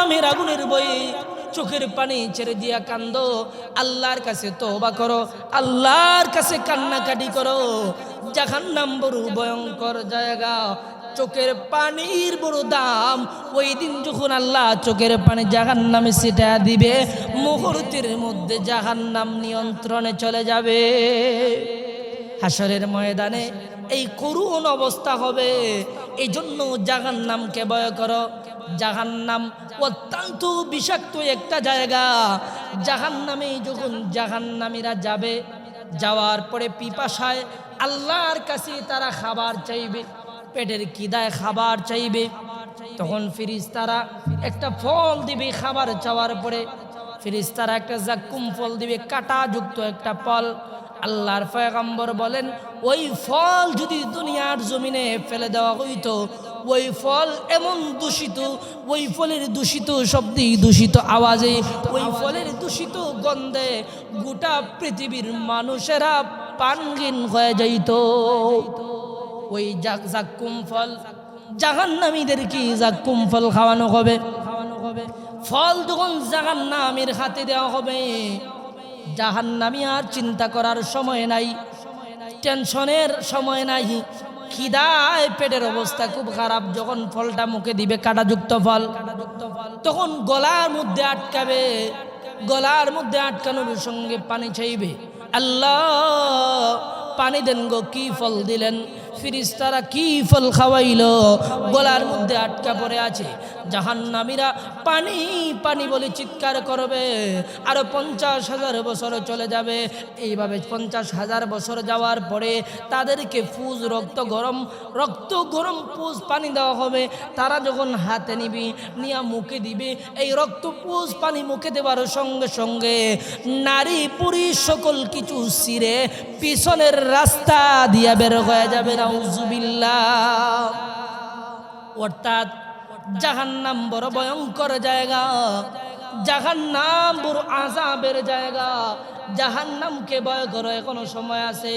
নামের আগুনের বই চোখের পানি ছেড়ে দিয়া কান্দ। আল্লাহর কাছে তোবা করো, আল্লাহর কাছে কান্নাকাটি করো। জাহান্নাম বড় ভয়ঙ্কর জায়গা। চোখের পানির বড় দাম। ওই দিন যখন আল্লাহ চোখের পানি জাহান নামে সেটা দিবে, মুহূর্তের মধ্যে জাহান নাম নিয়ন্ত্রণে চলে যাবে। হাসরের ময়দানে এই করুণ অবস্থা হবে। এই জন্য জাহান নামকে ভয় করো। জাহান নাম অত্যন্ত বিষাক্ত একটা জায়গা। জাহান নামে যখন জাহান নামীরা যাবে, যাওয়ার পরে পিপাসায় আল্লাহর কাছে তারা খাবার চাইবে, পেটের কিদায় খাবার চাইবে। তখন ফিরিস তারা একটা ফল দিবে খাবার চাওয়ার পরে ফিরিস তারা একটা জাক্কুম ফল দিবে, কাঁটাযুক্ত একটা ফল। আল্লাহর পয়গম্বর বলেন, ওই ফল যদি দুনিয়ার জমিনে ফেলে দেওয়া হইতো ওই ফল এমন দূষিত ওই ফলের দূষিত শব্দে দূষিত আওয়াজে ওই ফলের দূষিত গন্ধে গোটা পৃথিবীর মানুষেরা পানগিন হয়ে যাইত। ওই জাক জাক্কুম ফল জাহান্নামীদের কি জাক্কুম ফল খাওয়ানো হবে? ফল যখন জাহান্নামীর হাতে দেওয়া হবে, জাহান্নামী আর চিন্তা করার সময় নাই, টেনশনের সময় নাই। খিদায় পেটের অবস্থা খুব খারাপ, যখন ফলটা মুখে দিবে, কাটাযুক্ত ফল। তখন গলার মধ্যে আটকাবে, গলার মধ্যে আটকানোর সঙ্গে পানি চাইবে। আল্লাহ, পানি দেন গো, কি ফল দিলেন? ফিরিস্তারা কি ফল খাওয়াইল? গলার মধ্যে আটকা পড়ে আছে। জাহান্নামীরা পানি পানি বলে চিৎকার করবে। আরও পঞ্চাশ হাজার বছর চলে যাবে। এইভাবে পঞ্চাশ হাজার বছর যাওয়ার পরে তাদেরকে ফুজ রক্ত গরম রক্ত গরম পুজ পানি দেওয়া হবে। তারা যখন হাতে নিবি, নিয়া মুখে দিবে, এই রক্ত পুজ পানি মুখে দেওয়ার সঙ্গে সঙ্গে নারী, পুরুষ সকল কিছু সিরে পিছনের রাস্তা দিয়া বের হয়ে যাবে নাউজুবিল্লাহ অর্থাৎ জাহান্নাম বড় ভয়ঙ্কর জায়গা। জাহান্নাম বড় আজাবের জায়গা। জাহান্নামকে ভয় করো, এখনও সময় আছে।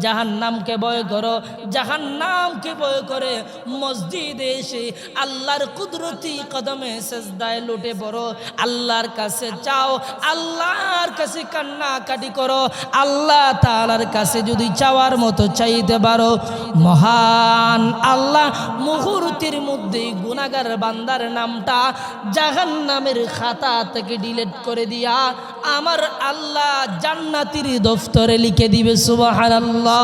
জাহান্নামকে ভয় করো, জাহান্নামকে ভয় করে মসজিদে এসে আল্লাহর কুদরতি কদমে সেজদায় লুটে পড়ো। আল্লাহর কাছে চাও, আল্লাহর কাছে কান্নাকাটি করো। আল্লাহ তাআলার কাছে যদি চাওয়ার মতো চাইতে পারো। মহান আল্লাহ মুহূর্তের মধ্যে গুনাগার বান্দার নামটা জাহান নামের খাতা থেকে ডিলিট করে দিয়া আমার আল্লাহ জান্নাতির দফতরে লিখে দিবে, সুবহানাল্লাহ।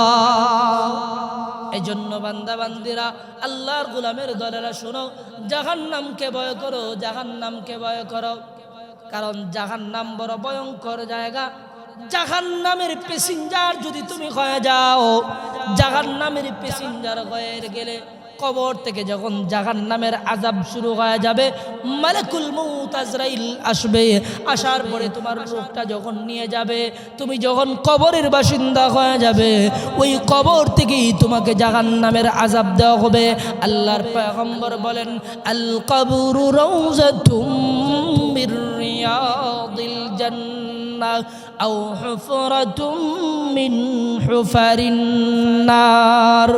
এই জন্য বান্দা, বান্দিরা, আল্লাহর গোলামের দলেরা শোনো, জাহান্নামকে ভয় করো, জাহান্নামকে ভয় করো। কারণ জাহান নাম বড় ভয়ঙ্কর জায়গা। জাহান্নামের প্যাসেঞ্জার যদি তুমি হয়ে যাও, জাহান্নামের প্যাসেঞ্জার হয়ে গেলে কবর থেকে যখন জাহান নামের আজাব শুরু হয়ে যাবে, মালাকুল মৌত আজরাইল আসবে। আসার পরে তোমার রোগটা যখন নিয়ে যাবে, তুমি যখন কবরের বাসিন্দা হয়ে যাবে, ওই কবর থেকেই তোমাকে জাহান নামের আজাব দেওয়া হবে। আল্লাহর পয়গম্বর বলেন, আল কবরু রৌজাতুম মির রিয়াদিল জান্নাহ। আও হুফরাতুম মিন হুফারিন নার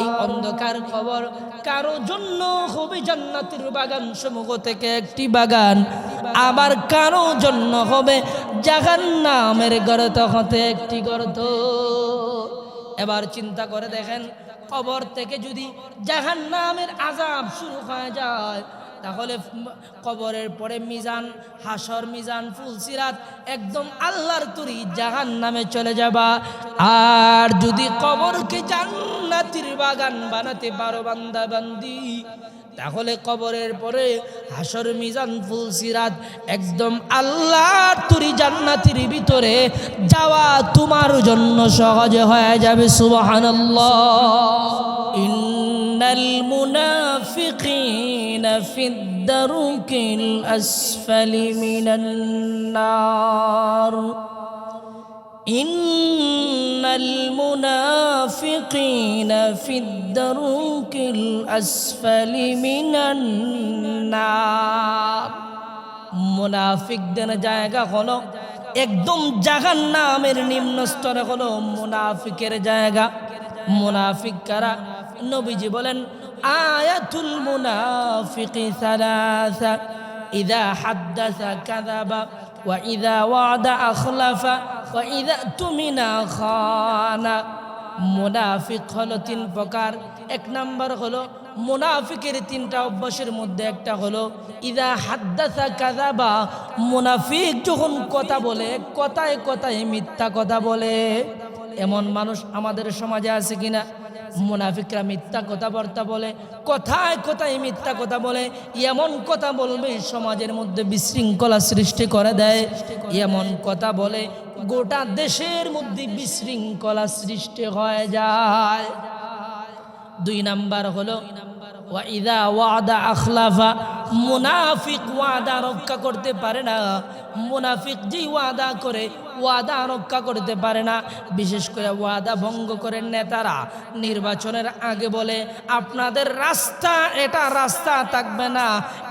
এই অন্ধকার খবর কারও জন্য হবে জান্নাতের বাগান সমূহ থেকে একটি বাগান। আবার কারও জন্য হবে জাহান্নামের গর্ত হতে একটি গর্ত। এবার চিন্তা করে দেখেন, কবর থেকে যদি জাহান্নামের আজাব শুরু হয়ে যায় তাহলে কবরের পরে মিজান, হাসর, মিজান ফুলসিরাত একদম আল্লাহর তুরি জাহান নামে চলে যাবা। আর যদি কবরকে জান্নাতির বাগান বানাতে পারো বান্দা বান্দি তাহলে কবরের পরে হাসর, মিজান ফুলসিরাত একদম আল্লাহর তুরি জান্নাতির ভিতরে যাওয়া তোমার জন্য সহজে হয়ে যাবে, সুবহানাল্লাহ। ইন্নাল মুনাফিকিনা ফিদ দারকিল আসফালি মিনান নার إن المنافقين في الدرك الأسفل من النار মুনাফিকদের জায়গা হলো একদম জাহান নামের নিম্ন স্তরে হলো মুনাফিকের জায়গা মুনাফিক কারা নবীজি বলেন আয়াতুল মুনাফিকি সালাসা, ইদা হাদ্দাসা কাযাবা, ওয়া ইদা ওয়াদা আখলাফা, ওয়া ইদা তুমিনা খানা। মুনাফিক হলো তিন প্রকার। এক নাম্বার হলো মুনাফিকের তিনটা অভ্যাসের মধ্যে একটা হলো ইদা হাদ্দাসা কাযাবা। মুনাফিক যখন কথা বলে, কথায় কথায় মিথ্যা কথা বলে। এমন মানুষ আমাদের সমাজে আছে কিনা? মুনাফিকরা মিথ্যা কথাবার্তা বলে, কথায় কথায় মিথ্যা কথা বলে, এমন কথা বলবে সমাজের মধ্যে বিশৃঙ্খলা সৃষ্টি করে দেয়। এমন কথা বলে গোটা দেশের মধ্যে বিশৃঙ্খলা সৃষ্টি হয়ে যায়। দুই নাম্বার হলো ওয়াদা মুনাফিক ওয়াদা রক্ষা করতে পারে না। মুনাফিক যেই ওয়াদা করে ওয়াদা রক্ষা করতে পারে না। বিশেষ করে ওয়াদা ভঙ্গ করে নেতারা নির্বাচনের আগে বলে, আপনাদের রাস্তা, এটা রাস্তা থাকবে না।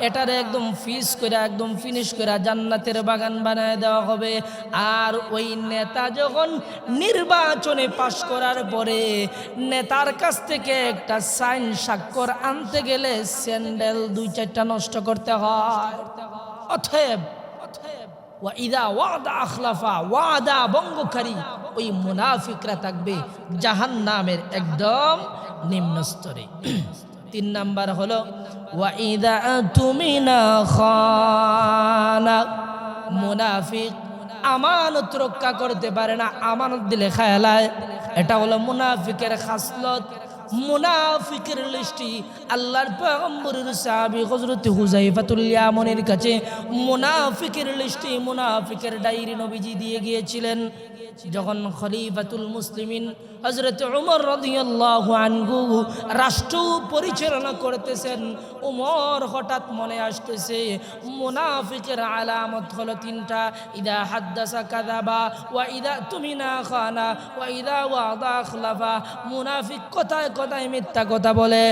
এটার একদম ফিস করে, একদম ফিনিশ করে জান্নাতের বাগান বানায় দেওয়া হবে। আর ওই নেতা যখন নির্বাচনে পাশ করার পরে নেতার কাছ থেকে একটা সাইন স্বাক্ষর আনতে গেলে স্যান্ডেল দুই চারটা নষ্ট করতে হয়। অথব ওয়াইদা ওয়াদা আখলাফা, ওয়াদা বঙ্গকারী ওই মুনাফিকরা থাকবে জাহান্নামের একদম নিম্ন স্তরে তিন নাম্বার হলো ওয়াইদা তুমিনা খানা, মুনাফিক আমানত রক্ষা করতে পারে না, আমানত দিলে খায়ালায় এটা হলো মুনাফিকের খাসলত। মুনাফিকের লিস্টি আল্লাহর পয়গম্বরের সাহাবী হযরত হুযাইফাতুল ইয়ামানের কাছে মুনাফিকের লিস্টি মুনাফিকের ডায়েরি নবীজি দিয়ে গিয়েছিলেন। যখন খলিফাতুল মুসলিমিন হজরত উমর রাদিয়াল্লাহু আনহু রাষ্ট্র পরিচালনা করতেছেন, উমর হঠাৎ মনে আসতেছে, মুনাফিকের আলামত হলো তিনটা, ইদা হাদ্দাসা কাযাবা ওয়া ইদা তুমিনা খানা ওয়া ইদা ওয়াদা আখলাফা মুনাফিক কথায় কথায় মিথ্যা কথা বলে।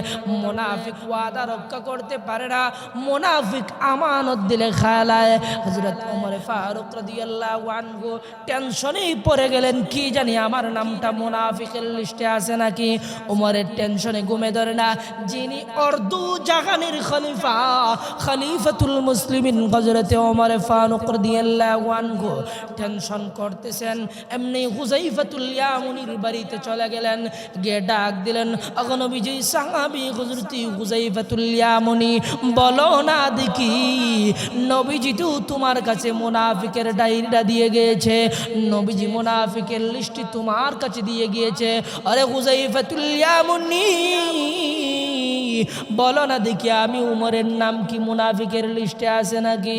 মুনাফিক ওয়াদা রক্ষা করতে পারে না। মোনাফিক আমানত দিলে খালায়। হযরত ওমর ফারুক রাদিয়াল্লাহু আনহু টেনশনেই পড়ে গেলেন। কি জানি আমার নামটা মোনাফিকের লিস্টে আছে নাকি? ওমরের টেনশনে ঘুমে ধরে না। যিনি অর্ধু জাহানের খলিফা, খলিফাতুল মুসলিমিন হযরতে ওমর ফারুক রাদিয়াল্লাহু আনহু টেনশন করতেছেন। এমনি হুজাইফাতুল ইয়ামুনির বাড়িতে চলে গেলেন। গিয়ে ডাক দিলেন অগনবীজি সাহাবি হযরতি হুজাইফাতুল ইয়ামুনি, বলো না দেখি, নবীজি তো তোমার কাছে মুনাফিকের ডায়েরিটা দিয়ে গিয়েছে, নবীজি মুনাফিকের লিস্টটি তোমার কাছে দিয়ে গিয়েছে। আরে হুজাইফাতুল ইয়ামুনি বলো না দেখি আমি উমরের নাম কি মুনাফিকের লিস্টে আছে নাকি?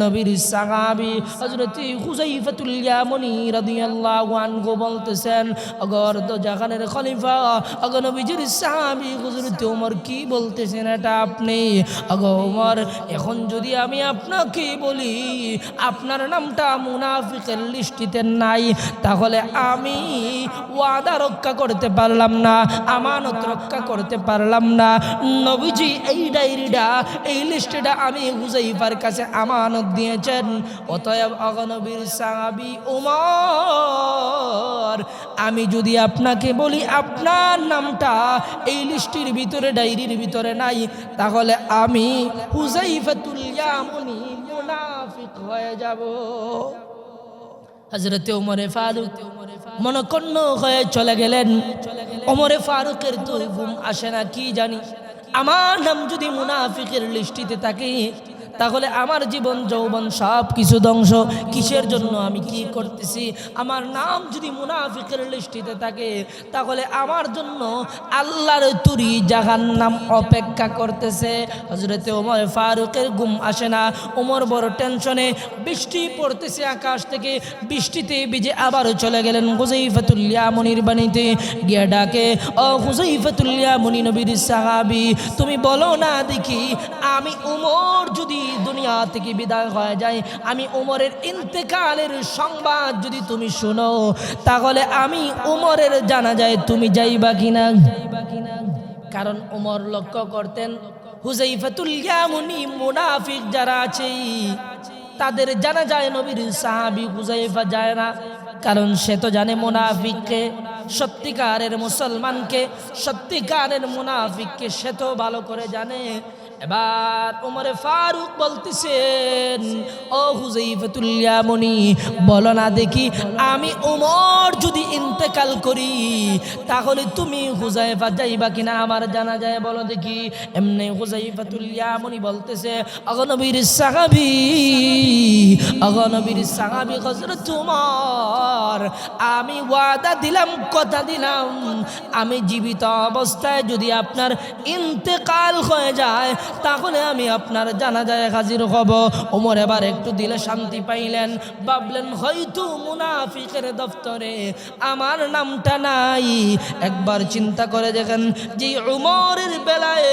নবীর সাহাবি হযরত হুজাইফাতুল ইয়ামুনি রাদিয়াল্লাহু আনহু বলতেছেন, অগর তো জাহানের খলিফা অগ নবীজির সাহাবি হযরত উমর কি বলতেছেন এটা আপনি? অগ উমর, এখন যদি আমি আপনাকে বলি আপনার নামটা মুনাফিকের লিস্টিতে নাই, তাহলে আমি ওয়াদা রক্ষা করতে পারলাম না, আমানত রক্ষা করতে পারলাম না নবীজি এই ডায়েরিটা, এই লিস্টটা আমি হুজাইফার কাছে আমানত দিয়েছেন। অতএব অগনবীর সাহাবি উমর, আমি যদি আপনাকে বলি আপনার নামটা এই লিস্টির ভিতরে, ডায়েরির ভিতরে নাই, তাহলে আমি হুজাইফাতুল ইয়ামুনি মুনাফিক হয়ে যাব। হজরতে ওমরে ফারুক মনকন্ন হয়ে চলে গেলেন। অমরে ফারুকের দুই ঘুম আসে না, কি জানি। আমার নাম যদি মুনাফিকের লিস্টিতে থাকে তাহলে আমার জীবন, যৌবন সব কিছু ধ্বংস। কিসের জন্য আমি কি করতেছি? আমার নাম যদি মুনাফিকের লিস্টিতে থাকে, তাহলে আমার জন্য আল্লাহর তুরি জাহান নাম অপেক্ষা করতেছে। হজরতে ওমর ফারুকের গুম আসে না। ওমর বড় টেনশনে বৃষ্টি পড়তেছে আকাশ থেকে। বৃষ্টিতে বিজে আবারও চলে গেলেন হুজাইফাতুল্লিয়া মনির বাণীতে। গিয়ে ডাকে, ও হুজাইফাতুল্লিয়া মনি নবীর সাহাবি, তুমি বলো না দেখি, আমি উমর যদি দুনিয়া থেকে বিদায় হয়ে যায় আমি উমরের ইন্তেকালের সংবাদ যদি তুমি শোনো, তাহলে আমি উমরের জানা যায় তুমি যাইবা কিনা? কারণ উমর লক্ষ্য করতেন হুজাইফাতুল ইয়ামুনি মুনাফিক যারা আছে, তাদের জানা যায় নবীর সাহাবি হুজাইফা যায় না। কারণ সে তো জানে মুনাফিককে, সত্যিকারের মুসলমানকে, সত্যিকারের মুনাফিককে সে তো ভালো করে জানে। এবার উমরে ফারুক বলতেছেন, ও হুজাইফাতুল ইয়ামনি, বলো না দেখি, আমি উমর যদি ইন্তেকাল করি, তাহলে তুমি হুজাইফা যাইবা কিনা? আমার জানা যায়, বলো দেখি। এমনি হুজাইফাতুল ইয়ামনি বলতেছে অগনবীর সাহাবি অগনবীর সাহাবি হযরত উমর, আমি ওয়াদা দিলাম, কথা দিলাম। আমি জীবিত অবস্থায় যদি আপনার ইন্তেকাল হয়ে যায় তাহলে আমি আপনার জানাজায় হাজির হব। ওমর এবার একটু দিলে শান্তি পাইলেন। ভাবলেন, হয়তো মুনাফিকের দফতরে আমার নামটা নাই। একবার চিন্তা করে দেখেন, যে উমরের বেলায়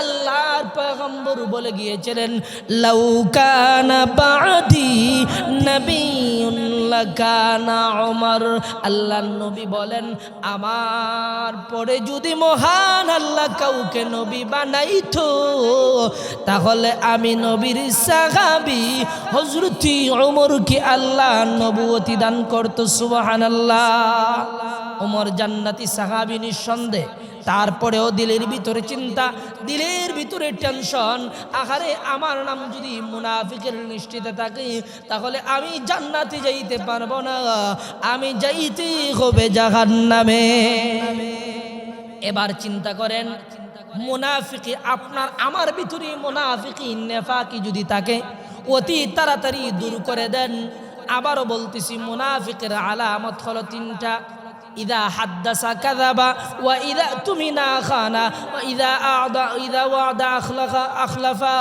আল্লাহর পয়গম্বর বলে গিয়েছিলেন লাউকানা বাদি নবিয়ুন লাকানা উমর আল্লাহ নবী বলেন, আমার পরে যদি মহান আল্লাহ কাউকে নবী বানাইতো, তাহলে আমি নবীর সাহাবি হজরতি ওমরকে আল্লাহ নবুয়তি দান করতো সুবাহান আল্লাহ ওমর জান্নাতি সাহাবি নিঃসন্দেহ তারপরেও দিলের ভিতরে চিন্তা, দিলের ভিতরে টেনশন। আহারে, আমার নাম যদি মুনাফিকের নিশ্চিত থাকে, তাহলে আমি জান্নাতে যাইতে পারব না। আমি যাইতে হবে জাহান্নামে। এবার চিন্তা করেন, মুনাফিকি আপনার, আমার ভিতরে মুনাফিকি নেফাকি যদি থাকে, অতি তাড়াতাড়ি দূর করে দেন। আবারও বলতেছি, মুনাফিকের আলামত হলো তিনটা। ইদা হাদ্দাসা কাযাবা ওয়া ইদা তুমিনা খানা ওয়া ইদা আদা, ইদা ওয়াদা আখলাফা আখলাফা।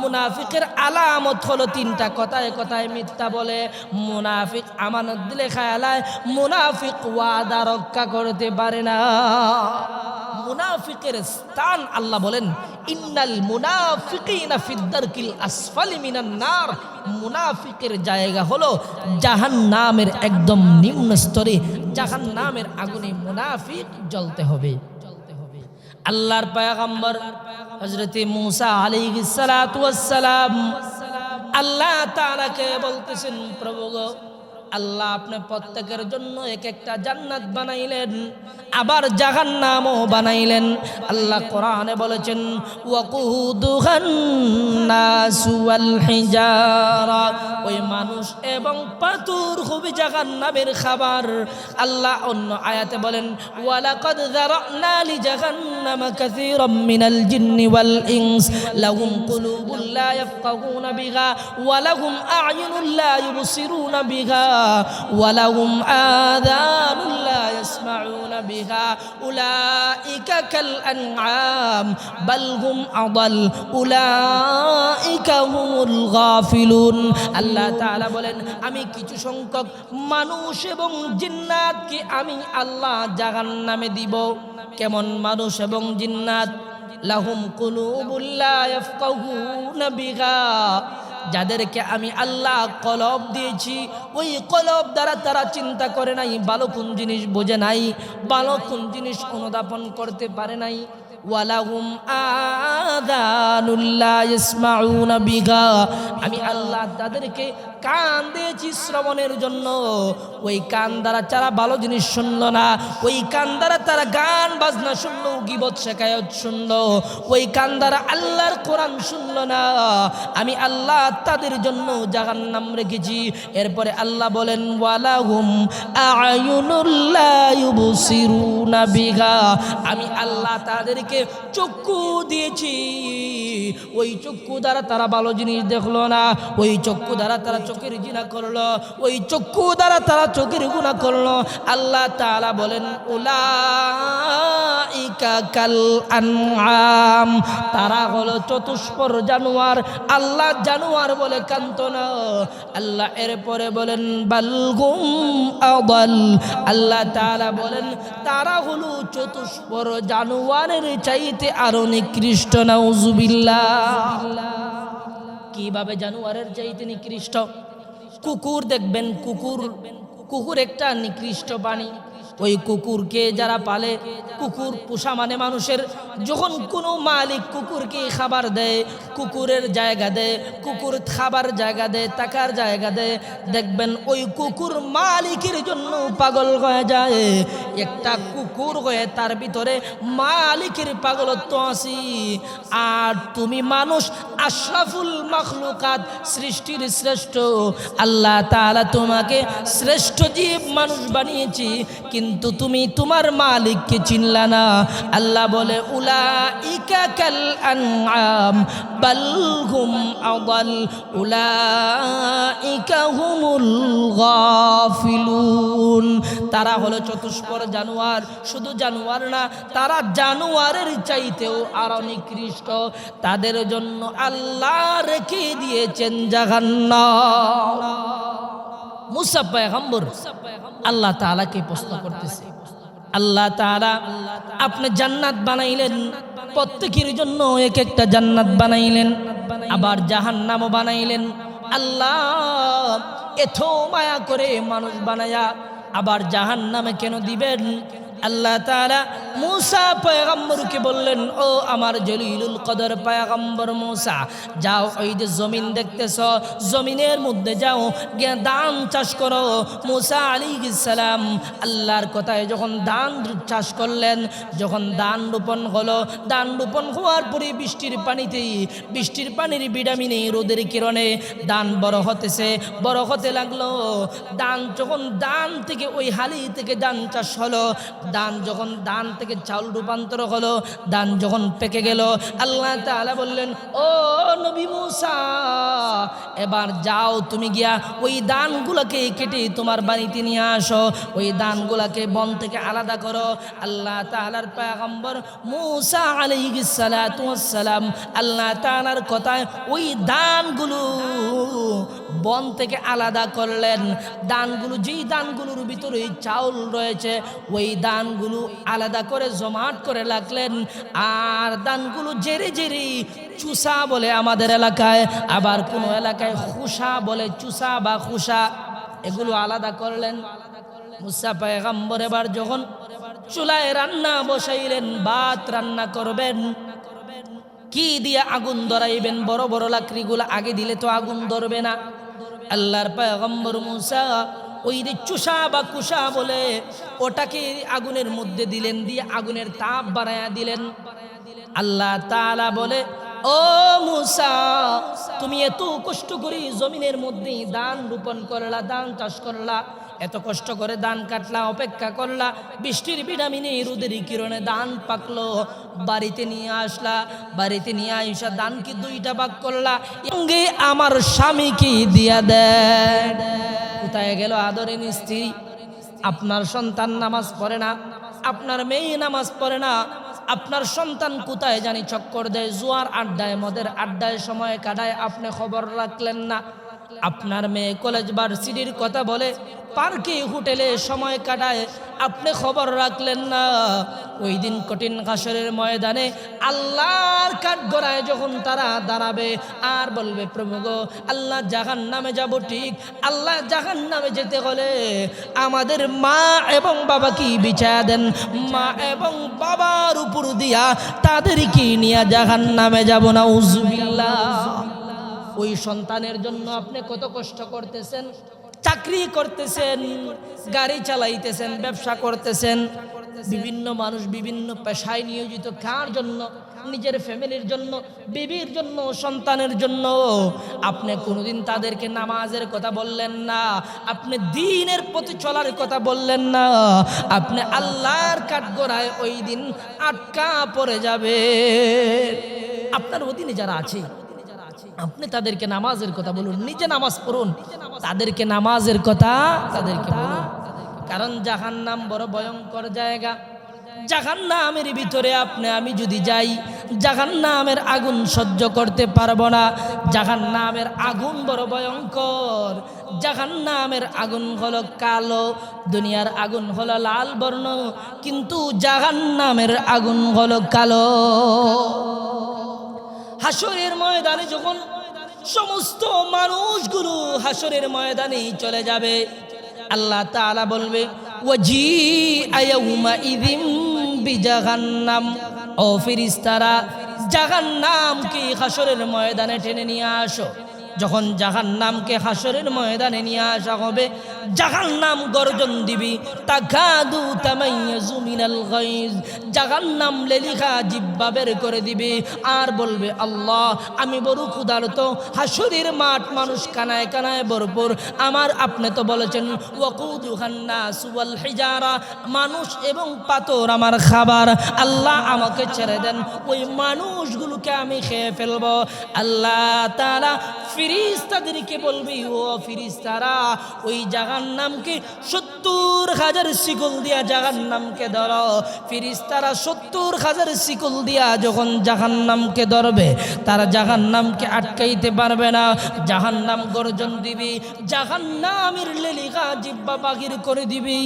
মুনাফিকের আলামত হলো তিনটা কথায় কথায় মিথ্যা বলে। মুনাফিক আমানত দিলে খায়ালায় মুনাফিক ওয়াদা রক্ষা করতে পারে না। মুনাফিকের স্থান আল্লাহ বলেন, ইন্নাল মুনাফিকিনা ফিদ্দারকিল আসফালি মিনান নার। মুনাফিকের জায়গা হলো জাহান্নামের একদম নিম্ন স্তরে। জাহান্নামের আগুনে মুনাফিক জ্বলতে হবে। আল্লাহর পয়গম্বর হযরতে মূসা ওয়াস সালাম আল্লাহ তাআলাকে বলতেছেন, প্রভু গো আল্লাহ আপনি প্রত্যেকের জন্য এক একটা জান্নাত বানাইলেন, আবার জাহান্নামও বানাইলেন। আল্লাহ কোরআনে বলেছেন ওই মানুষ এবং পাতুর খুবই জাহান্নামের খাবার। আল্লাহ অন্য আয়াতে বলেন, ওয়ালাকাদ যারানা লি জাহান্নামা কাসীরাম মিনাল জিন্নি ওয়াল ইনস, লাহুম কুলুবুন লা ইয়াফকাহুনা বিহা, ওয়া লাহুম আ'য়ুনুন লা ওয়া লাহুম আযানুন লা ইয়াসমাউনা বিহা, উলাইকা কাল আনআম বাল হুম আদাল, উলাইকা হুমুল গাফিলুন। আল্লাহ তাআলা বলেন, আমি কিছু সংখ্যক মানুষ এবং জিন্নাতকে আমি আল্লাহ জাহান্নামে দিব। কেমন মানুষ এবং জিন্নাত? লাহুম কুলুবুল্লা ইয়াফকাহুনা বিহা। যাদেরকে আমি আল্লাহ কলব দিয়েছি, ওই কলব দ্বারা তারা চিন্তা করে নাই, ভালো কোন জিনিস বোঝে নাই, ভালো কোন জিনিস অনুধাবন করতে পারে নাই। বিঘা আমি আল্লাহ তাদেরকে কান দিয়েছি শ্রবণের জন্য। ওই কান দ্বারা তারা ভালো জিনিস শুনলো না। ওই কান দ্বারা তারা গান বাজনা শুনলো, গিবত শেখায়ত শুনলো। ওই কান দ্বারা আল্লাহর কোরআন শুনলো না। আমি আল্লাহ তাদের জন্য জাহান্নাম রেখেছি। এরপরে আল্লাহ বলেন, ওয়ালাহুম আমি আল্লাহ তাদেরকে চক্ষু দিয়েছি। ওই চক্ষু দ্বারা তারা ভালো জিনিস দেখল না। ওই চক্ষু দ্বারা তারা চোখের জিনা করল, ওই চক্ষু দ্বারা তারা চোখের গুণা করল। আল্লাহ তাআলা বলেন, উলাইকা কাল তারা হলো চতুষ্পর জানোয়ার। আল্লাহ জানোয়ার বলে কান্ত না। আল্লাহ এরপরে বলেন বালগুম আদাল। আল্লাহ তারা বলেন, তারা হলো চতুষ্পর জানোয়ারের চাইতে আরও নিকৃষ্ট। নাউজুবিল্লাহ। কীভাবে জানুয়ারের চাইতে নিকৃষ্ট কুকুর দেখবেন কুকুর কুকুর একটা নিকৃষ্ট প্রাণী। ওই কুকুরকে যারা পালে, কুকুর পোষা মানে মানুষের, যখন কোনো মালিক কুকুরকে খাবার দেয়, কুকুরের জায়গা দেয়, কুকুর খাবার জায়গা দেয়, টাকার জায়গা দেয়, দেখবেন ওই কুকুর মালিকের জন্য পাগল হয়ে যায়। একটা কুকুর হয়ে তার ভিতরে মালিকের পাগলত্ব আসি আর তুমি মানুষ, আশরাফুল মখলুকাত সৃষ্টির শ্রেষ্ঠ। আল্লাহ তাআলা তোমাকে শ্রেষ্ঠ জীব মানুষ বানিয়েছি। কিন্তু তুমি তোমার মালিককে চিনলা না। আল্লাহ বলে উলা তারা হলো চতুষ্পর জানোয়ার, শুধু জানোয়ার না, তারা জানোয়ারের চাইতেও আরও নিকৃষ্ট। তাদের জন্য আল্লাহ রেখে দিয়েছেন জাহান্নাম। মুসা পয়গম্বর আল্লাহ তালাকে প্রশ্ন করতেছে। আল্লাহ তাআলা আপনি জান্নাত বানাইলেন প্রত্যেকের জন্য এক একটা জান্নাত বানাইলেন আবার জাহান্নামও বানাইলেন। আল্লাহ এত মায়া করে মানুষ বানায়া আবার জাহান্নামে কেন দিবেন? আল্লাহ তাআলা মুসা পয়গম্বরকে বললেন, ও আমার জলিলুল কদর পয়গম্বর মুসা, যাও ওই যে জমিন দেখতেছ, জমিনের মধ্যে যাও ধান চাষ করো। মুসা আলী সালাম আল্লাহর কথায় যখন ধান চাষ করলেন, যখন ধান রোপণ হলো, ধান রোপণ হওয়ার পরে বৃষ্টির পানিতেই, বৃষ্টির পানির বিটামিনে রোদের কিরণে ধান বড় হতেছে, বড় হতে লাগল। ধান, যখন ধান থেকে, ওই হালি থেকে ধান চাষ হলো ধান যখন দান থেকে চাউল রূপান্তর হলো, দান যখন পেকে গেল, আল্লাহ তাআলা বললেন, ও নবী মুসা, এবার যাও তুমি গিয়া ওই ধানগুলোকে কেটে তোমার বাড়িতে নিয়ে আসো। ওই ধানগুলোকে বন থেকে আলাদা করো। আল্লাহ তাআলার পয়গম্বর মুসা আলাইহিস সালাতু ওয়াস সালাম আল্লাহ তাআলার কথায় ওই ধানগুলো বন থেকে আলাদা করলেন। দানগুলো, যেই দানগুলোর ভিতরে চাউল রয়েছে, ওই দানগুলো আলাদা করে জমাট করে রাখলেন। আর দানগুলো জেরে জেরে চুষা বলে আমাদের এলাকায়, আবার কোনো এলাকায় খুসা বলে চুষা বা খুসা এগুলো আলাদা করলেন। মুসা পায়গাম্বর এবার যখন চুলায় রান্না বসাইলেন, ভাত রান্না করবেন, কি দিয়ে আগুন ধরাইবেন? বড় বড় লাকড়িগুলো আগে দিলে তো আগুন ধরবে না। আল্লাহর পয়গম্বর মুসা ওই যে চুষা বা কুষা বলে ওটাকে আগুনের মধ্যে দিলেন, দিয়ে আগুনের তাপ বাড়ায়া দিলেন। আল্লাহ তালা বলে, ও মুসা, তুমি এত কষ্ট করে জমিনের মধ্যেই দান রোপণ করলা দান চাষ করলা এত কষ্ট করে দান কাটলা, অপেক্ষা করলা, বৃষ্টির বিডামিনে রোদের কিরণে দান পাকলো। বাড়িতে নিয়ে আসলা, বাড়িতে নিয়ে আইসা দান কি দুইটা ভাগ করলা, সঙ্গে আমার স্বামীকে দিয়া দেয়। কোথায় গেল আদরেন স্ত্রী? আপনার সন্তান নামাজ পড়ে না, আপনার মেয়ে নামাজ পড়ে না, আপনার সন্তান কোথায় জানি চক্কর দেয়, জুয়ার আড্ডায়, মদের আড্ডায় সময় কাটায়, আপনি খবর রাখলেন না। আপনার মেয়ে কলেজ ভার্সিটির কথা বলে পার্কে হোটেলে সময় কাটায়। আপনি খবর রাখলেন না। ওই দিন কঠিন ঘাসরের ময়দানে আল্লাহর কাঠ গড়ায় যখন তারা দাঁড়াবে, আর বলবে, প্রভু গো, আল্লাহ জাহান নামে যাব ঠিক। আল্লাহ জাহান নামে যেতে হলে আমাদের মা এবং বাবা কি বিচার দেন? মা এবং বাবার উপর দিয়া তাদের কি নিয়ে জাহান নামে যাব না উজবিল্লা ওই সন্তানের জন্য আপনি কত কষ্ট করতেছেন? চাকরি করতেছেন, গাড়ি চালাইতেছেন, ব্যবসা করতেছেন। বিভিন্ন মানুষ বিভিন্ন পেশায় নিয়োজিত। কার জন্য? নিজের ফ্যামিলির জন্য, বিবির জন্য, সন্তানের জন্য। আপনি কোনোদিন তাদেরকে নামাজের কথা বললেন না। আপনি দিনের প্রতি চলার কথা বললেন না। আপনি আল্লাহর কাঠগোড়ায় ওই দিন আটকা পড়ে যাবে। আপনার অধীনে যারা আছে আপনি তাদেরকে নামাজের কথা বলুন, নিজে নামাজ পড়ুন। তাদেরকে নামাজের কথা তাদেরকে কারণ জাহান নাম বড় ভয়ঙ্কর জায়গা। জাহান নামের ভিতরে আপনি, আমি যদি যাই জাহান নামের আগুন সহ্য করতে পারব না। জাহান নামের আগুন বড় ভয়ঙ্কর। জাহান নামের আগুন হলো কালো, দুনিয়ার আগুন হলো লাল বর্ণ, কিন্তু জাহান নামের আগুন হলো কালো। হাসরের ময়দানে যখন সমস্ত মানুষগুলো হাসরের ময়দানে চলে যাবে, আল্লাহ তাআলা বলবে ইদিম ও ফিরিস্তারা জাহান্নামকে হাসরের ময়দানে টেনে নিয়ে আসো। যখন জাহান্নামকে হাসরের ময়দানে নিয়ে আসা হবে জাহান্নাম গর্জন দিবি তাকাদু তামাইয়াজু মিনাল গাইজ। জাহান্নাম লেলিখা জিব্বা বের করে দিবি, আর বলবে, আল্লাহ, আমি বড় ক্ষুধার্ত, হাসরের মাঠ মানুষ কানায় কানায় ভরপুর। আমার আপনি তো বলেছেন ওয়াকুদুহান নাস ওয়াল হিজারা মানুষ এবং পাথর আমার খাবার। আল্লাহ আমাকে ছেড়ে দেন, ওই মানুষগুলোকে আমি খেয়ে ফেলব। আল্লাহ তারা ফিরিস্তাদেরকে বলবি, ও ফিরিস্তারা, ওই জাগার নামকে সত্তর হাজার শিকল দিয়া জাগার নামকে ধর। ফিরিস্তারা সত্তর হাজার শিকল দিয়া যখন জাহান নামকে ধরবে, তারা জাহান নামকে আটকাইতে পারবে না। জাহান নাম গর্জন দিবি জাহান নামের লেলিকা জিব্বা বাগির করে দিবি।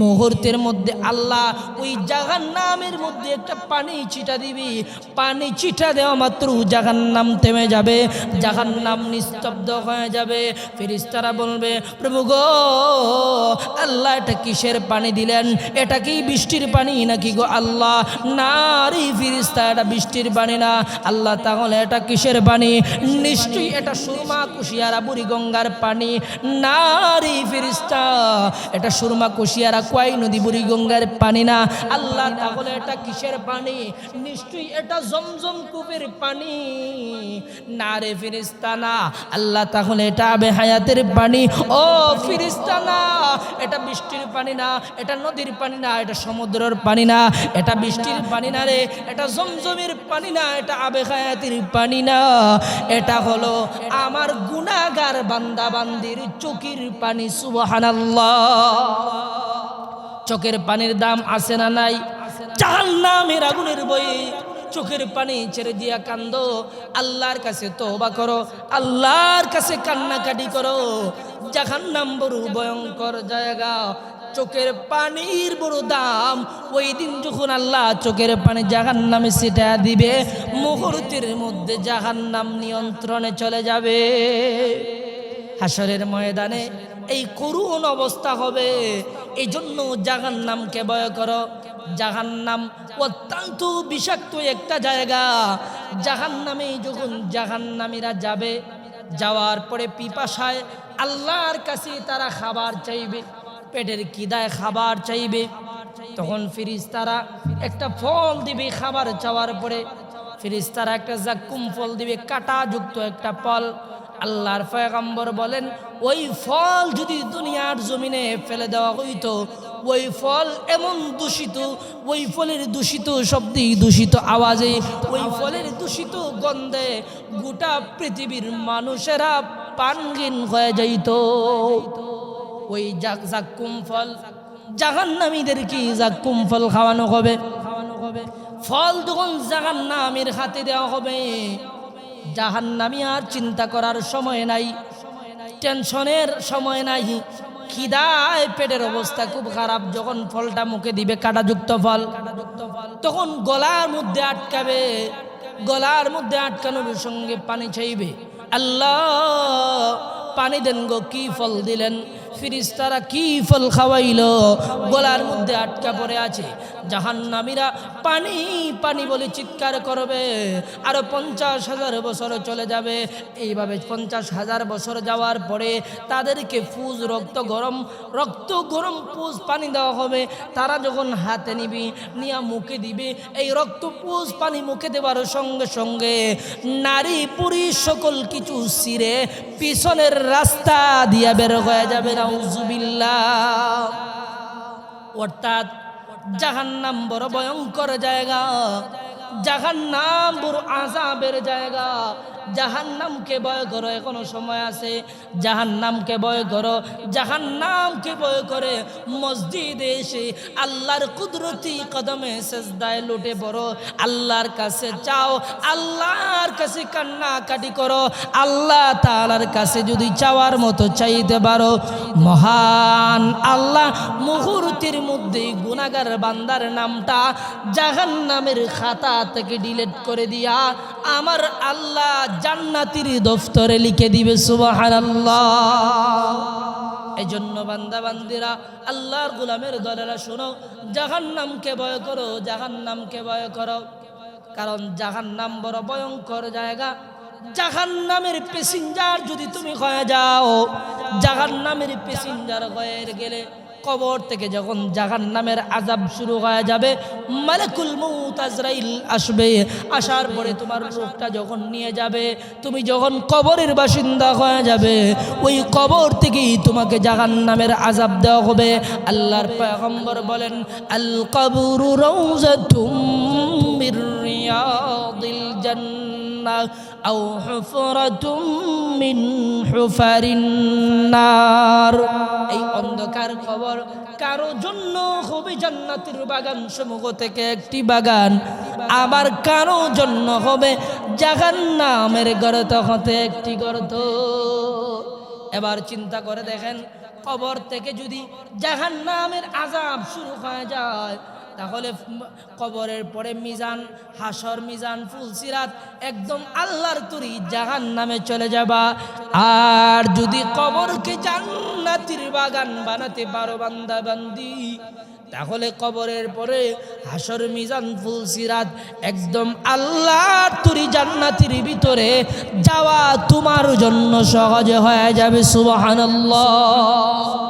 মুহূর্তের মধ্যে আল্লাহ ওই জাহান নামের মধ্যে একটা পানি ছিটা দিবি। পানি ছিটা দেওয়া মাত্র জাহান নাম থেমে যাবে জাহান নাম নিস্তব্ধ হয়ে যাবে। ফিরিস্তারা বলবে, প্রভু গো আল্লাহ, এটা কিসের পানি দিলেন? এটা কি বৃষ্টির পানি নাকি গো আল্লাহ? না রে ফিরিস্তা, এটা বৃষ্টির পানি না। আল্লাহ, তাহলে এটা কিসের পানি? নিশ্চয়ই এটা সুরমা কুশিয়ারা বুড়ি গঙ্গার পানি। না রে ফিরিস্তা, এটা সুরমা কুশিয়ারা কোয়াই নদী বুড়ি গঙ্গার পানি না? আল্লাহ, তাহলে এটা কিসের পানি? নিশ্চয়ই এটা জমজম কূপের পানি। না রে ফিরিস্তা না, আল্লাহ, তাহলে এটা আবে হায়াতের পানি। ও ফিরিস্তা না এটা বৃষ্টির পানি না, এটা নদীর পানি না, এটা সমুদ্রের পানি না, এটা বৃষ্টির পানি না রে, এটা জমজমের পানি না, এটা আবে হায়াতের পানি না। এটা হলো আমার গুনাগার বান্দাবান্দির চোখের পানি, সুবহানাল্লাহ। চোখের পানির দাম আছে না নাই? জাহান্নামের আগুনের বই চোখের পানি ছেড়ে দিয়া কান্দ। আল্লাহর কাছে তোবা করো, আল্লাহর কাছে কান্নাকাটি করো। জাহান্নাম বড় ভয়ঙ্কর জায়গা। চোখের পানির বড় দাম। ওই দিন যখন আল্লাহ চোখের পানি জাহান্নামে সেটা দিবে, মুহূর্তের মধ্যে জাহান্নাম নিয়ন্ত্রণে চলে যাবে। হাসরের ময়দানে এই করুণ অবস্থা হবে। এই জন্য জাহান নামকে ভয় করো। জাহান নাম অত্যন্ত বিষাক্ত একটা জায়গা। জাহান নামে যখন জাহান নামীরা যাবে, যাওয়ার পরে পিপাসায় আল্লাহর কাছে তারা খাবার চাইবে, পেটের কিদায় খাবার চাইবে। তখন ফিরিস তারা একটা ফল দিবে খাবার চাওয়ার পরে ফিরিস তারা একটা জাক্কুম ফল দিবে, কাঁটাযুক্ত একটা ফল। আল্লাহর পয়গম্বর বলেন, ওই ফল যদি দুনিয়ার জমিনে ফেলে দেওয়া হইতো ওই ফল এমন দূষিত ওই ফলের দূষিত শব্দে দূষিত আওয়াজে ওই ফলের দূষিত গন্ধে গোটা পৃথিবীর মানুষেরা পানগিন হয়ে যাইত। ওই জাক জাক্কুম ফল জাহান্নামীদেরকে জাক্কুম ফল খাওয়ানো হবে। ফল যখন জাহান্নামের হাতে দেওয়া হবে, জাহান্নামী আর চিন্তা করার সময় নাই, টেনশনের সময় নাই। খিদায় পেটের অবস্থা খুব খারাপ। যখন ফলটা মুখে দিবে, কাটাযুক্ত ফল। তখন গলার মধ্যে আটকাবে। গলার মধ্যে আটকানোর সঙ্গে পানি চাইবে। আল্লাহ, পানি দেন গো, কি ফল দিলেন? ফিরিস্তারা কি ফল খাওয়াইল? গলার মধ্যে আটকা পড়ে আছে। জাহান্নামীরা পানি পানি বলে চিৎকার করবে। আরও পঞ্চাশ হাজার বছর চলে যাবে। এইভাবে পঞ্চাশ হাজার বছর যাওয়ার পরে তাদেরকে ফুজ রক্ত গরম রক্ত গরম পুজ পানি দেওয়া হবে। তারা যখন হাতে নিবি, নিয়া মুখে দিবে, এই রক্ত পুজ পানি মুখে দেওয়ার সঙ্গে সঙ্গে নারী, পুরুষ সকল কিছু সিরে পিছনের রাস্তা দিয়া বের হয়ে যাবে নাউজুবিল্লাহ অর্থাৎ জাহান্নাম বড় ভয়ঙ্কর জায়গা জাহান্নাম বড় আজাবের জায়গা। জাহান্নামকে ভয় করো, এখনও সময় আছে। জাহান্নামকে ভয় করো, জাহান্নামকে ভয় করে মসজিদে এসে আল্লাহর কুদরতি কদমে সেজদায় লুটে পড়ো। আল্লাহর কাছে চাও, আল্লাহর কাছে কান্না কাটি করো। আল্লাহ তালার কাছে যদি চাওয়ার মতো চাইতে পারো। মহান আল্লাহ মুহূর্তের মধ্যেই গুনাগার বান্দার নামটা জাহান নামের খাতা থেকে ডিলিট করে দিয়া আমার আল্লাহ জান্নাতির দফতরে লিখে দিবে, সুবহানাল্লাহ। এই জন্য বান্দা, বান্দিরা, আল্লাহর গুলামের দলেরা শোনো, জাহান্নামকে ভয় করো জাহান নামকে ভয় করো। কারণ জাহান নাম বড় ভয়ঙ্কর জায়গা। জাহান নামের প্যাসেঞ্জার যদি তুমি হয়ে যাও, জাহান্নামের প্যাসেঞ্জার হয়ে গেলে কবর থেকে যখন জাহান নামের আজাব শুরু হয়ে যাবে, মালাকুল মৌত আজরাইল আসবে। আসার পরে তোমার রোগটা যখন নিয়ে যাবে, তুমি যখন কবরের বাসিন্দা হয়ে যাবে, ওই কবর থেকেই তোমাকে জাহান নামের আজাব দেওয়া হবে। আল্লাহর পয়গম্বর বলেন, আল কবরু রওজাতুম মির রিয়াদিল জান্নাহ। আও হুফরাতুম মিন হুফারিন নার। এই অন্ধকার খবর কারও জন্য হবে জান্নাতের বাগান সমূহ থেকে একটি বাগান। আবার কারও জন্য হবে জাগান নামের গর্ত হতে একটি গর্ত। এবার চিন্তা করে দেখেন, কবর থেকে যদি জাহান নামের আজাব শুরু হয়ে যায় তাহলে কবরের পরে মিজান, হাসর মিজান, ফুলসিরাত একদম আল্লাহর তুরি জাহান নামে চলে যাবা। আর যদি কবরকে জান্নাতির বাগান বানাতে পারো বান্দা বান্দি তাহলে কবরের পরে হাসর, মিজান, ফুলসিরাত একদম আল্লাহর তুরি জান্নাতির ভিতরে যাওয়া তোমার জন্য সহজ হয়ে যাবে, সুবহানাল্লাহ।